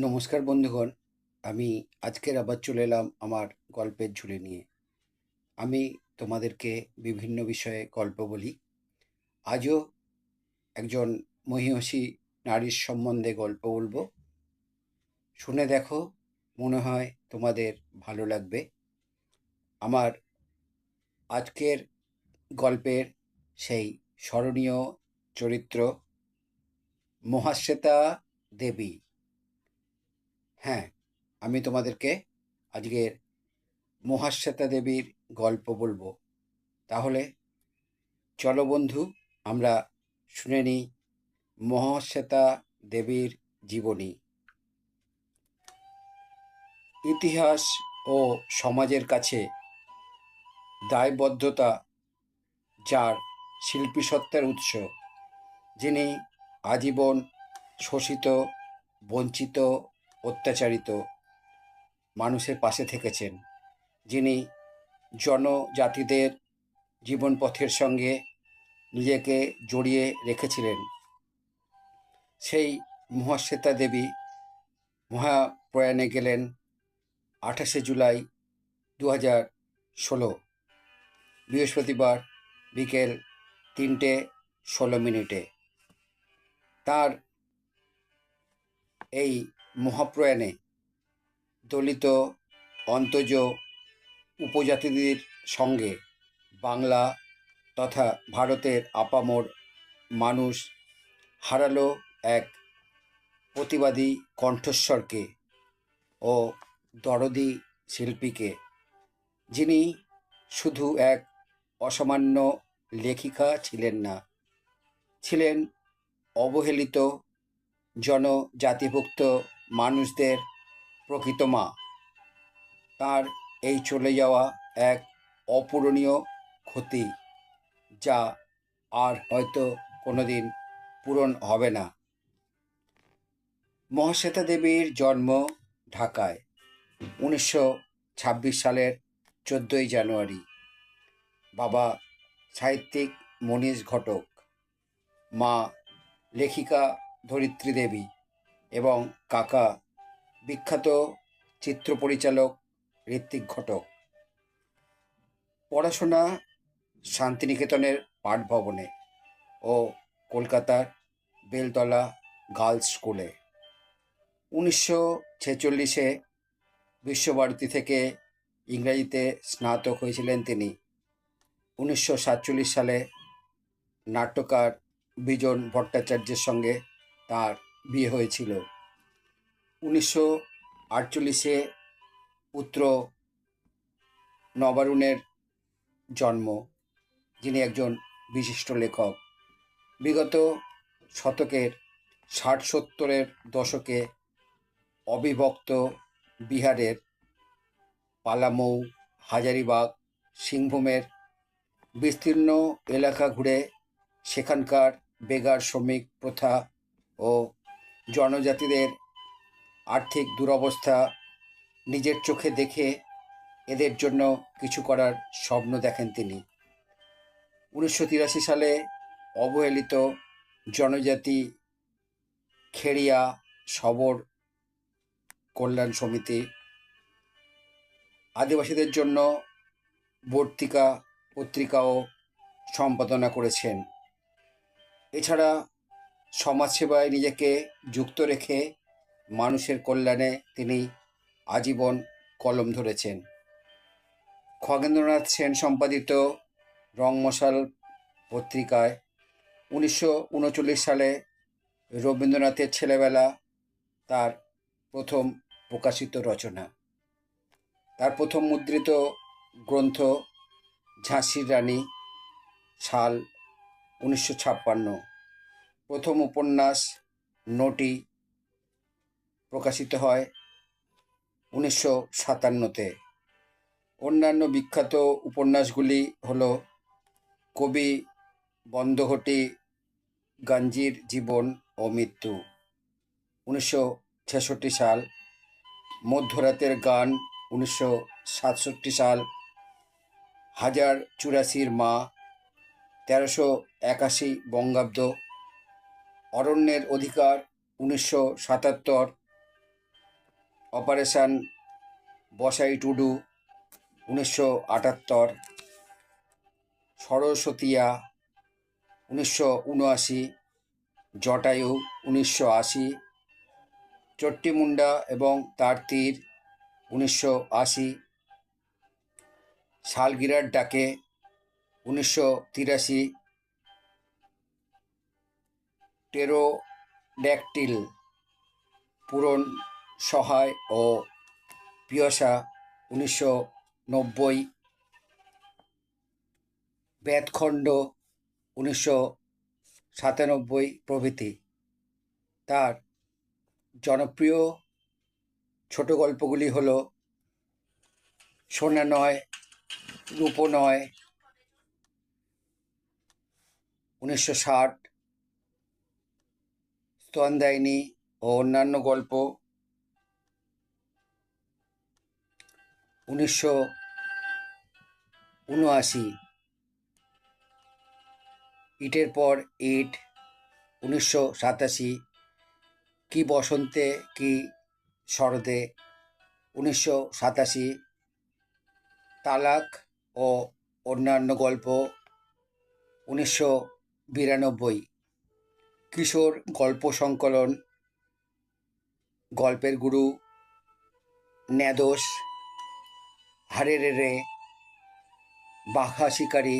নমস্কার বন্ধুগণ, আমি আজকের আবার চলে এলাম আমার গল্পের ঝুলি নিয়ে। আমি তোমাদেরকে বিভিন্ন বিষয়ে গল্প বলি। আজও একজন মহিষী নারীর সম্বন্ধে গল্প বলব। শুনে দেখো, মনে হয় তোমাদের ভালো লাগবে। আমার আজকের গল্পের সেই স্মরণীয় চরিত্র মহাশ্বেতা দেবী। হ্যাঁ আমি তোমাদেরকে আজকের মহাশ্বেতা দেবীর গল্প বলব। তাহলে চলো বন্ধু, আমরা শুনে নিই মহাশ্বেতা দেবীর জীবনী। ইতিহাস ও সমাজের কাছে দায়বদ্ধতা যার শিল্পী সত্তার উৎস, যিনি আজীবন শোষিত, বঞ্চিত অত্যাচারিত মানুষের পাশে থেকেছেন, যিনি জনজাতিদের জীবনপথের সঙ্গে নিজেকে জড়িয়ে রেখেছিলেন। সেই মহাশ্বেতা দেবী মহাপ্রয়াণে গেলেন আঠাশে জুলাই দু হাজার ষোলো, বৃহস্পতিবার বিকেল তিনটে ষোলো মিনিটে। তার এই মহাপ্রয়াণে দলিত অন্তজ উপজাতিদের সঙ্গে বাংলা তথা ভারতের আপামর মানুষ হারালো এক প্রতিবাদী কণ্ঠস্বরকে ও দরদি শিল্পীকে, যিনি শুধু এক অসামান্য লেখিকা ছিলেন না, ছিলেন অবহেলিত জনজাতিভুক্ত মানুষদের প্রকৃত মা। তার এই চলে যাওয়া এক অপূরণীয় ক্ষতি, যা আর হয়তো কোনোদিন পূরণ হবে না। মহাশ্বেতা দেবীর জন্ম ঢাকায়, উনিশশো ছাব্বিশ সালের চোদ্দোই জানুয়ারি। বাবা সাহিত্যিক মনীষ ঘটক, মা লেখিকা ধরিত্রী দেবী। এবং কাকা বিখ্যাত চিত্র পরিচালক ঋত্বিক ঘটক। পড়াশোনা শান্তিনিকেতনের পাঠ ভবনে ও কলকাতার বেলতলা গার্লস স্কুলে। উনিশশো ছেচল্লিশে বিশ্বভারতী থেকে ইংরেজিতে স্নাতক হয়েছিলেন তিনি। উনিশশো সাতচল্লিশ সালে নাট্যকার বিজন ভট্টাচার্যের সঙ্গে তার বিয়ে হয়েছিল। উনিশশো আটচল্লিশে পুত্র নবারুণের জন্ম, যিনি একজন বিশিষ্ট লেখক। বিগত শতকের ষাট সত্তরের দশকে অবিভক্ত বিহারের পালামৌ, হাজারিবাগ, সিংভূমের বিস্তীর্ণ এলাকা ঘুরে সেখানকার বেগার শ্রমিক প্রথা ও জনজাতিদের আর্থিক দুরবস্থা নিজের চোখে দেখে এদের জন্য কিছু করার স্বপ্ন দেখেন তিনি। উনিশশো তিরাশি সালে অবহেলিত জনজাতি খেড়িয়া সবর কল্যাণ সমিতি আদিবাসীদের জন্য বর্তিকা পত্রিকাও সম্পাদনা করেছেন। এছাড়া সমাজসেবায় নিজেকে যুক্ত রেখে মানুষের কল্যাণে তিনি আজীবন কলম ধরেছেন। খগেন্দ্রনাথ সেন সম্পাদিত রংমশাল পত্রিকায় উনিশশো উনচল্লিশ সালে রবীন্দ্রনাথের ছেলেবেলা তার প্রথম প্রকাশিত রচনা। তার প্রথম মুদ্রিত গ্রন্থ ঝাঁসির রানী, সাল উনিশশো ছাপ্পান্ন। প্রথম উপন্যাস নটি প্রকাশিত হয় উনিশশো সাতান্নতে। অন্যান্য বিখ্যাত উপন্যাসগুলি হল কবি বন্দঘটি গাঞ্জির জীবন ও মৃত্যু। উনিশশো ছেষট্টি সাল, মধ্যরাতের গান উনিশশো সাতষট্টি সাল, হাজার চুরাশির মা, তেরোশো একাশি বঙ্গাব্দ অরণ্যের অধিকার, উনিশশো সাতাত্তর, অপারেশন বসাই টুডু, উনিশশো আটাত্তর, সরস্বতীয়া, উনিশশো উনআশি, জটায়ু, উনিশশো আশি, চট্টিমুন্ডা এবং তার তীর, উনিশশো আশি শালগিরার ডাকে উনিশশো তিরাশি টেরোড্যাকটিল পূরণ সহায় ও পিয়সা উনিশশো নব্বই বেদখণ্ড উনিশশো সাতানব্বই প্রভৃতি। তার জনপ্রিয় ছোট গল্পগুলি হলো সোনা নয়, রূপো নয়, উনিশশো ষাট স্তনদায়িনী ও অন্যান্য গল্প। উনিশশো উনআশি। ইটের পর ইট। উনিশশো সাতাশি। কি বসন্তে, কি শরদে উনিশশো সাতাশি। তালাক ও অন্যান্য গল্প। উনিশশো বিরানব্বই। কিশোর গল্প সংকলন, গল্পের গুরু ন্যাদোষ হারেরে রে বাঘা শিকারী,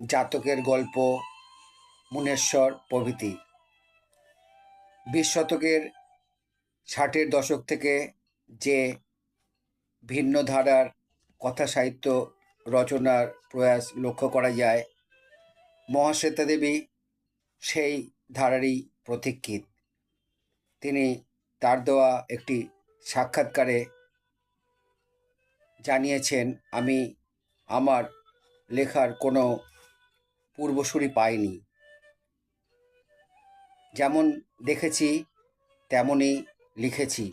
জাতকের গল্প, মুনেশ্বর প্রভৃতি। বিশ শতকের ষাটের দশক থেকে যে ভিন্ন ধারার কথা সাহিত্য রচনার প্রয়াস লক্ষ্য করা যায়, মহাশ্বেতা দেবী সেই ধারারই প্রতীক্ষিত তিনি তার দেওয়া একটি সাক্ষাৎকারে জানিয়েছেন, আমি আমার লেখার কোনো পূর্বসূরি পাইনি। যেমন দেখেছি, তেমনই লিখেছি।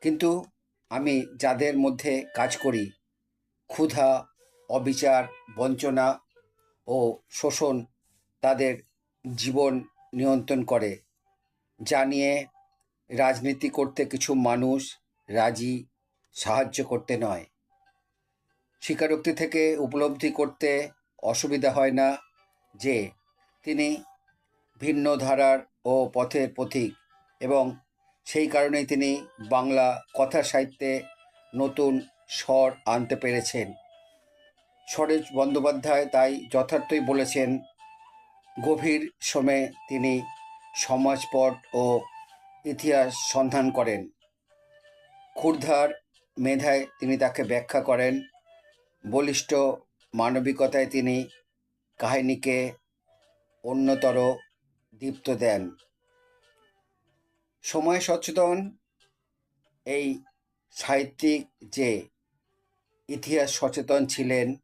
কিন্তু আমি যাদের মধ্যে কাজ করি, ক্ষুধা, অবিচার, বঞ্চনা ও শোষণ, তাদের জীবন নিয়ন্ত্রণ করে, যা নিয়ে রাজনীতি করতে কিছু মানুষ রাজি সাহায্য করতে নয়। স্বীকারোক্তি থেকে উপলব্ধি করতে অসুবিধা হয় না যে তিনি ভিন্ন ধারার ও পথের পথিক এবং সেই কারণেই তিনি বাংলা কথা সাহিত্যে নতুন স্বর আনতে পেরেছেন। সরেশ বন্দ্যোপাধ্যায় তাই যথার্থই বলেছেন গভীর সময়ে তিনি সমাজপট ও ইতিহাস সন্ধান করেন। ক্ষুরধার মেধায় তিনি তাকে ব্যাখ্যা করেন। বলিষ্ঠ মানবিকতায় তিনি কাহিনীকে অন্যতর দীপ্ত দেন। সময় সচেতন, এই সাহিত্যিক যে ইতিহাস সচেতন ছিলেন,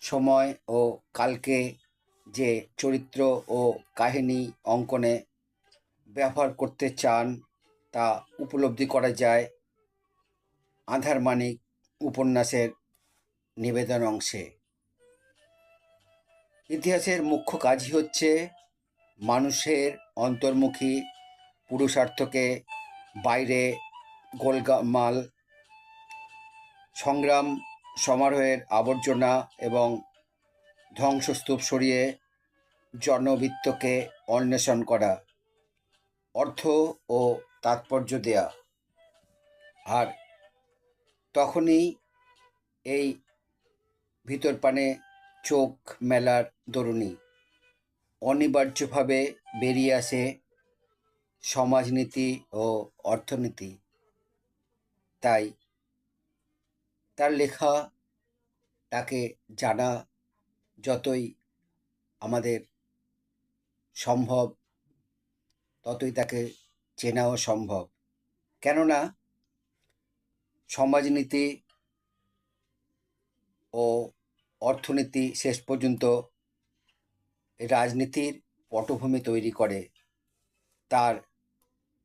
সময় ও কালকে যে চরিত্র ও কাহিনী অঙ্কনে ব্যবহার করতে চান, তা উপলব্ধি করা যায় আধার মানিক উপন্যাসের নিবেদন অংশে। ইতিহাসের মুখ্য কাজই হচ্ছে মানুষের অন্তর্মুখী পুরুষার্থকে বাইরে গোলমাল সংগ্রাম, সমারোহের আবর্জনা এবং ধ্বংসস্তূপ সরিয়ে জনবৃত্তকে অন্বেষণ করা, অর্থ ও তাৎপর্য দেয়া। আর তখনই এই ভিতর পানে চোখ মেলার দরুণী অনিবার্যভাবে বেরিয়ে আসে সমাজনীতি ও অর্থনীতি। তাই তার লেখা তাকে জানা যতই আমাদের সম্ভব, ততই তাকে চেনাও সম্ভব। কেননা সমাজনীতি ও অর্থনীতি শেষ পর্যন্ত রাজনীতির পটভূমি তৈরি করে। তার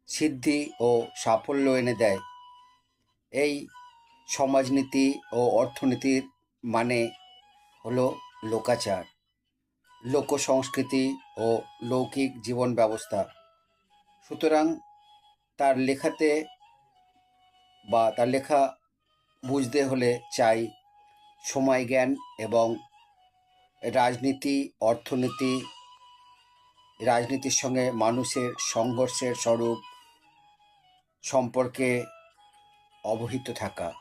সিদ্ধি ও সাফল্য এনে দেয়। এই সমাজনীতি ও অর্থনীতির মানে হলো লোকাচার লোক সংস্কৃতি ও লৌকিক জীবন ব্যবস্থা। সুতরাং তার লেখাতে বা তার লেখা বুঝতে হলে চাই সময়, জ্ঞান এবং রাজনীতি, অর্থনীতি, রাজনীতির সঙ্গে মানুষের সংঘর্ষের স্বরূপ সম্পর্কে অবহিত থাকা।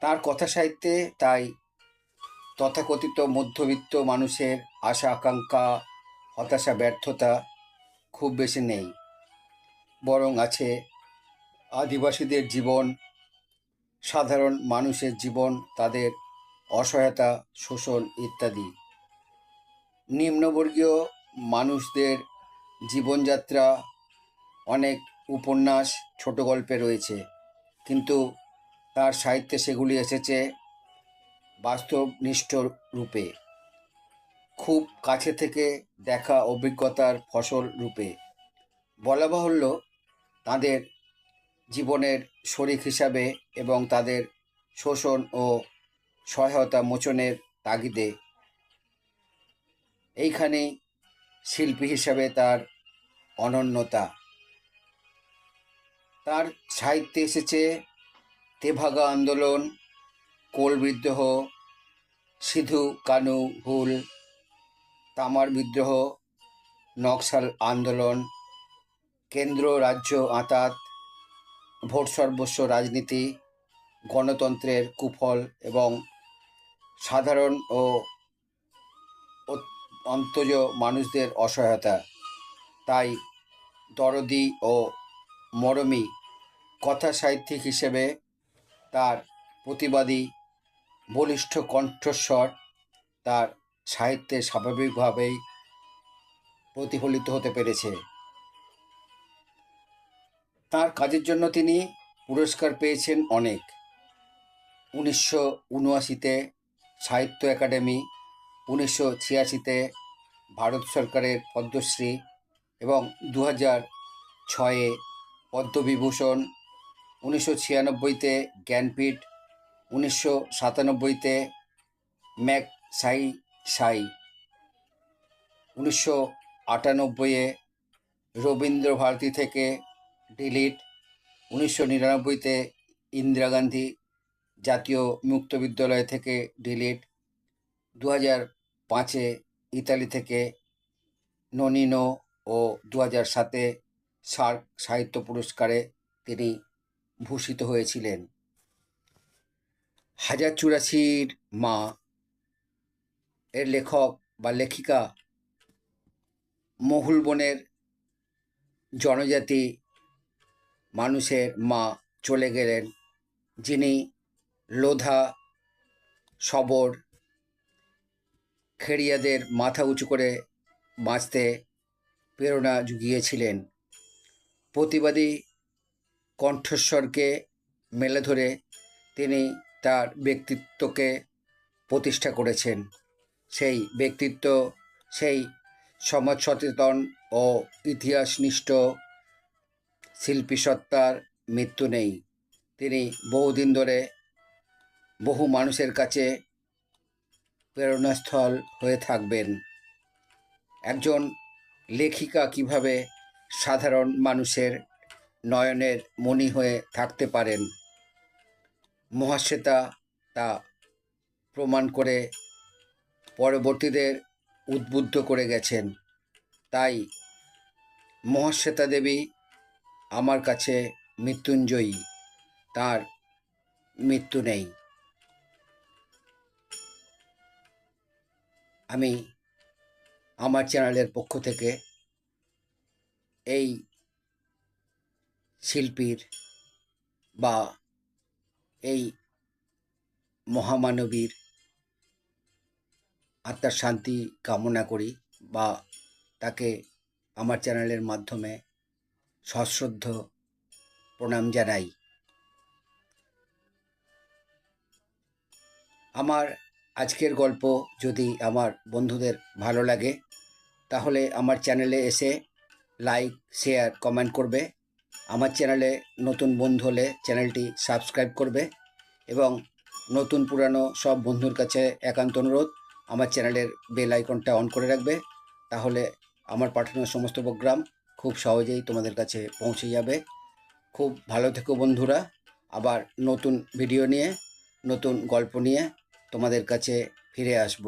তার কথা সাহিত্যে তাই তথাকথিত মধ্যবিত্ত মানুষের আশা, আকাঙ্ক্ষা, হতাশা, ব্যর্থতা খুব বেশি নেই। বরং আছে আদিবাসীদের জীবন, সাধারণ মানুষের জীবন, তাদের অসহায়তা, শোষণ ইত্যাদি। নিম্নবর্গীয় মানুষদের জীবনযাত্রা অনেক উপন্যাস, ছোট গল্পে রয়েছে। কিন্তু তার সাহিত্যে সেগুলি এসেছে বাস্তবনিষ্ঠ রূপে খুব কাছে থেকে দেখা অভিজ্ঞতার ফসল রূপে। বলা বাহুল্য, তাদের জীবনের শরিক হিসাবে এবং তাদের শোষণ ও সহায়তা মোচনের তাগিদে এইখানেই শিল্পী হিসাবে তার অনন্যতা। তার সাহিত্যে এসেছে তেভাগা আন্দোলন কোল বিদ্রোহ, সিধু, কানু, হুল, তামার বিদ্রোহ, নকশাল আন্দোলন, কেন্দ্র, রাজ্য আঁতাত, ভোট সর্বস্ব রাজনীতি, গণতন্ত্রের কুফল এবং সাধারণ ও অন্তজ মানুষদের অসহায়তা। তাই দরদি ও মরমী কথা সাহিত্যিক হিসেবে তার প্রতিবাদী বলিষ্ঠ কণ্ঠস্বর তার সাহিত্যে স্বাভাবিকভাবেই প্রতিফলিত হতে পেরেছে। তার কাজের জন্য তিনি পুরস্কার পেয়েছেন অনেক। উনিশশো উনআশিতে সাহিত্য একাডেমি, উনিশশো ছিয়াশিতে ভারত সরকারের পদ্মশ্রী এবং দু হাজার ছয়ে পদ্মবিভূষণ, উনিশশো ছিয়ানব্বইতে জ্ঞানপীঠ উনিশশো সাতানব্বইতে ম্যাক সাই সাই। উনিশশো আটানব্বইয়ে রবীন্দ্র ভারতী থেকে ডিলিট। উনিশশো নিরানব্বইতে ইন্দিরা গান্ধী জাতীয় মুক্ত বিদ্যালয় থেকে ডিলিট। দু হাজার পাঁচে ইতালি থেকে ননিনো ও দু হাজার সাতে সার্ক সাহিত্য পুরস্কারে তিনি ভূষিত হয়েছিলেন। হাজার চুরাশির মা এর লেখক বা লেখিকা মহুল বনের জনজাতি মানুষের মা চলে গেলেন, যিনি লোধা সবর খেড়িয়াদের মাথা উঁচু করে বাঁচতে প্রেরণা জুগিয়েছিলেন। প্রতিবাদী কণ্ঠস্বরকে মেলে ধরে তিনি তার ব্যক্তিত্বকে প্রতিষ্ঠা করেছেন। সেই ব্যক্তিত্ব, সেই সমাজ সচেতন ও ইতিহাসনিষ্ঠ শিল্পী সত্তার মৃত্যু নেই। তিনি বহুদিন ধরে বহু মানুষের কাছে প্রেরণাস্থল হয়ে থাকবেন। একজন লেখিকা কীভাবে সাধারণ মানুষের নয়নের মণি হয়ে থাকতে পারেন? মহাশ্বেতা তা প্রমাণ করে পরবর্তীদের উদ্বুদ্ধ করে গেছেন। তাই মহাশ্বেতা দেবী আমার কাছে মৃত্যুঞ্জয়ী, তার মৃত্যু নেই। আমি আমার চ্যানেলের পক্ষ থেকে এই শিল্পীর বা এই মহামানবীর আত্মার শান্তি কামনা করি বা তাকে আমার চ্যানেলের মাধ্যমে সশ্রদ্ধ প্রণাম জানাই। আমার আজকের গল্প যদি আমার বন্ধুদের ভালো লাগে, তাহলে আমার চ্যানেলে এসে লাইক, শেয়ার, কমেন্ট করবে। আমার চ্যানেলে নতুন বন্ধু হলে চ্যানেলটি সাবস্ক্রাইব করবে এবং নতুন পুরানো সব বন্ধুর কাছে একান্ত অনুরোধ, আমার চ্যানেলের বেল আইকনটা অন করে রাখবে। তাহলে আমার পাঠানো সমস্ত প্রোগ্রাম খুব সহজেই তোমাদের কাছে পৌঁছে যাবে। খুব ভালো থেকো বন্ধুরা, আবার নতুন ভিডিও নিয়ে, নতুন গল্প নিয়ে তোমাদের কাছে ফিরে আসব।